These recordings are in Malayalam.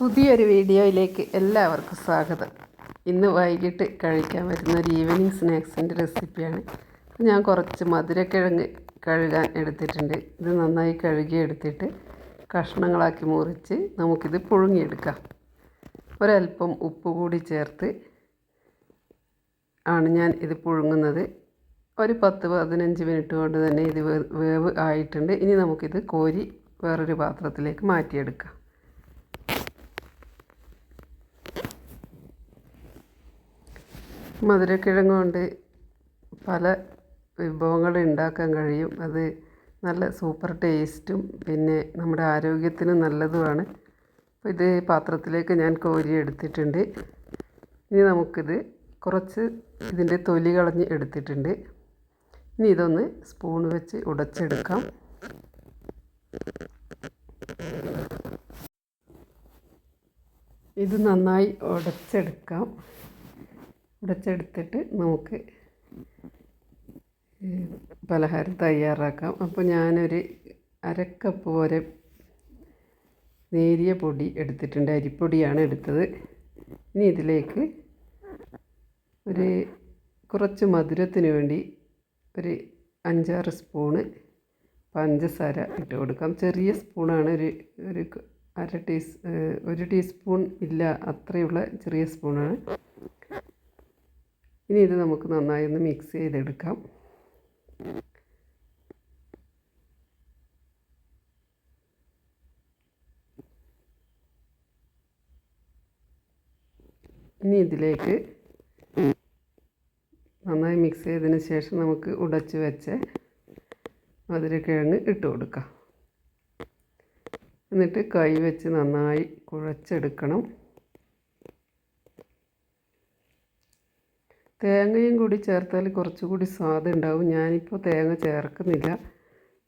പുതിയൊരു വീഡിയോയിലേക്ക് എല്ലാവർക്കും സ്വാഗതം. ഇന്ന് വൈകിട്ട് കഴിക്കാൻ വരുന്ന ഒരു ഈവനിങ് സ്നാക്സിന്റെ റെസിപ്പിയാണ് ഞാൻ കുറച്ച് മധുരക്കിഴങ്ങ് കഴുകാൻ എടുത്തിട്ടുണ്ട്. ഇത് നന്നായി കഴുകി എടുത്തിട്ട് കഷ്ണങ്ങളാക്കി മുറിച്ച് നമുക്കിത് പുഴുങ്ങിയെടുക്കാം. ഒരല്പം ഉപ്പ് കൂടി ചേർത്ത് ആണ് ഞാൻ ഇത് പുഴുങ്ങുന്നത്. ഒരു പത്ത് പതിനഞ്ച് മിനിറ്റ് കൊണ്ട് തന്നെ ഇത് വേവ് ആയിട്ടുണ്ട്. ഇനി നമുക്കിത് കോരി വേറൊരു പാത്രത്തിലേക്ക് മാറ്റിയെടുക്കാം. മധുരക്കിഴങ്ങ് കൊണ്ട് പല വിഭവങ്ങൾ ഉണ്ടാക്കാൻ കഴിയും. അത് നല്ല സൂപ്പർ ടേസ്റ്റും പിന്നെ നമ്മുടെ ആരോഗ്യത്തിന് നല്ലതുമാണ്. അപ്പോൾ ഇത് പാത്രത്തിലേക്ക് ഞാൻ കോരി എടുത്തിട്ടുണ്ട്. ഇനി നമുക്കിത് കുറച്ച് ഇതിന്റെ തൊലി കളഞ്ഞ് എടുത്തിട്ടുണ്ട്. ഇനി ഇതൊന്ന് സ്പൂൺ വെച്ച് ഉടച്ചെടുക്കാം. ഇത് നന്നായി ഉടച്ചെടുക്കാം. ഉടച്ചെടുത്തിട്ട് നമുക്ക് പലഹാരം തയ്യാറാക്കാം. അപ്പോൾ ഞാനൊരു അരക്കപ്പ് വരെ നേരിയ പൊടി എടുത്തിട്ടുണ്ട്. അരിപ്പൊടിയാണ് എടുത്തത്. ഇനി ഇതിലേക്ക് ഒരു കുറച്ച് മധുരത്തിന് വേണ്ടി ഒരു അഞ്ചാറ് സ്പൂണ് പഞ്ചസാര ഇട്ട് കൊടുക്കാം. ചെറിയ സ്പൂണാണ് ഒരു ഒരു അര ടീസ് ഒരു ടീസ്പൂൺ ഇല്ല അത്രയുള്ള ചെറിയ സ്പൂണാണ്. ഇനി ഇത് നമുക്ക് നന്നായി ഒന്ന് മിക്സ് ചെയ്തെടുക്കാം. ഇനി ഇതിലേക്ക് നന്നായി മിക്സ് ചെയ്തതിന് ശേഷം നമുക്ക് ഉടച്ച് വെച്ച് മധുരക്കിഴങ്ങ് ഇട്ട് കൊടുക്കാം. എന്നിട്ട് കൈ വെച്ച് നന്നായി കുഴച്ചെടുക്കണം. തേങ്ങയും കൂടി ചേർത്താൽ കുറച്ചുകൂടി സ്വാദ് ഉണ്ടാവും. ഞാനിപ്പോൾ തേങ്ങ ചേർക്കുന്നില്ല.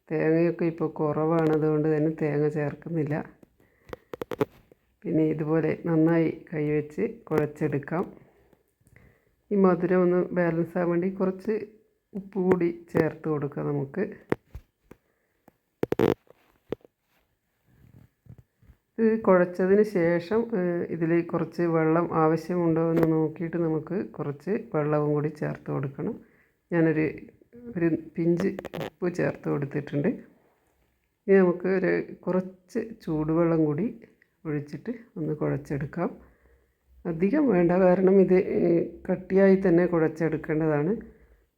തേങ്ങയൊക്കെ ഇപ്പോൾ കുറവാണ്. അതുകൊണ്ട് തന്നെ തേങ്ങ ചേർക്കുന്നില്ല. പിന്നെ ഇതുപോലെ നന്നായി കൈവച്ച് കുഴച്ചെടുക്കാം. ഈ മധുരം ഒന്ന് ബാലൻസ് ആകാൻ വേണ്ടി കുറച്ച് ഉപ്പ് കൂടി ചേർത്ത് കൊടുക്കാം നമുക്ക്. കുഴച്ചതിന് ശേഷം ഇതിൽ കുറച്ച് വെള്ളം ആവശ്യമുണ്ടോ എന്ന് നോക്കിയിട്ട് നമുക്ക് കുറച്ച് വെള്ളവും കൂടി ചേർത്ത് കൊടുക്കണം. ഞാനൊരു ഒരു പിഞ്ച് ഉപ്പ് ചേർത്ത് കൊടുത്തിട്ടുണ്ട്. ഇനി നമുക്ക് ഒരു കുറച്ച് ചൂടുവെള്ളം കൂടി ഒഴിച്ചിട്ട് ഒന്ന് കുഴച്ചെടുക്കാം. അധികം വേണ്ട കാരണം ഇത് കട്ടിയായി തന്നെ കുഴച്ചെടുക്കേണ്ടതാണ്.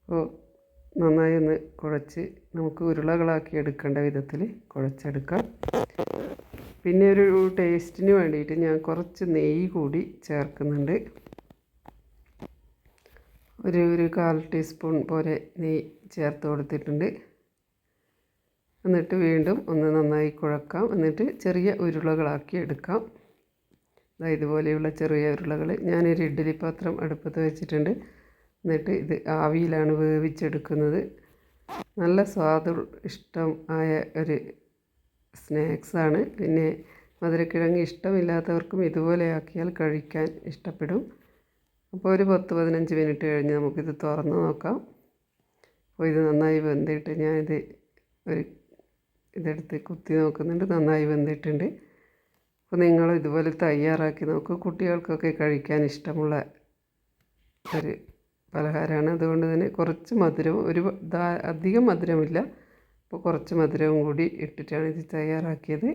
അപ്പോൾ നന്നായി ഒന്ന് കുഴച്ച് നമുക്ക് ഉരുളകളാക്കി എടുക്കേണ്ട വിധത്തിൽ കുഴച്ചെടുക്കാം. പിന്നെ ഒരു ടേസ്റ്റിന് വേണ്ടിയിട്ട് ഞാൻ കുറച്ച് നെയ്യ് കൂടി ചേർക്കുന്നുണ്ട്. ഒരു ഒരു കാൽ ടീസ്പൂൺ പോലെ നെയ്യ് ചേർത്ത് കൊടുത്തിട്ടുണ്ട്. എന്നിട്ട് വീണ്ടും ഒന്ന് നന്നായി കുഴക്കാം. എന്നിട്ട് ചെറിയ ഉരുളകളാക്കി എടുക്കാം. ഇതുപോലെയുള്ള ചെറിയ ഉരുളകൾ ഞാനൊരു ഇഡ്ഡലി പാത്രം അടുപ്പത്ത് വെച്ചിട്ടുണ്ട്. എന്നിട്ട് ഇത് ആവിയിലാണ് വേവിച്ചെടുക്കുന്നത്. നല്ല സ്വാദ് ഇഷ്ടം ആയ ഒരു സ്നാക്സാണ്. പിന്നെ മധുരക്കിഴങ്ങ് ഇഷ്ടമില്ലാത്തവർക്കും ഇതുപോലെ ആക്കിയാൽ കഴിക്കാൻ ഇഷ്ടപ്പെടും. അപ്പോൾ ഒരു പത്ത് പതിനഞ്ച് മിനിറ്റ് കഴിഞ്ഞ് നമുക്കിത് തുറന്ന് നോക്കാം. അപ്പോൾ ഇത് നന്നായി വെന്തിട്ട് ഞാനിത് ഒരു ഇതെടുത്ത് കുത്തി നോക്കുന്നുണ്ട്. നന്നായി വെന്തിട്ടുണ്ട്. അപ്പോൾ നിങ്ങൾ ഇതുപോലെ തയ്യാറാക്കി നോക്കുക കുട്ടികൾക്കൊക്കെ കഴിക്കാൻ ഇഷ്ടമുള്ള ഒരു പലഹാരമാണ്. അതുകൊണ്ട് തന്നെ കുറച്ച് മധുരം ഒരു അധികം മധുരമില്ല. അപ്പോൾ കുറച്ച് മധുരവും കൂടി ഇട്ടിട്ടാണ് ഇത് തയ്യാറാക്കിയത്.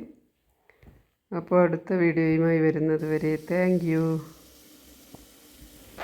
അപ്പോൾ അടുത്ത വീഡിയോയുമായി വരുന്നത് വരെ താങ്ക്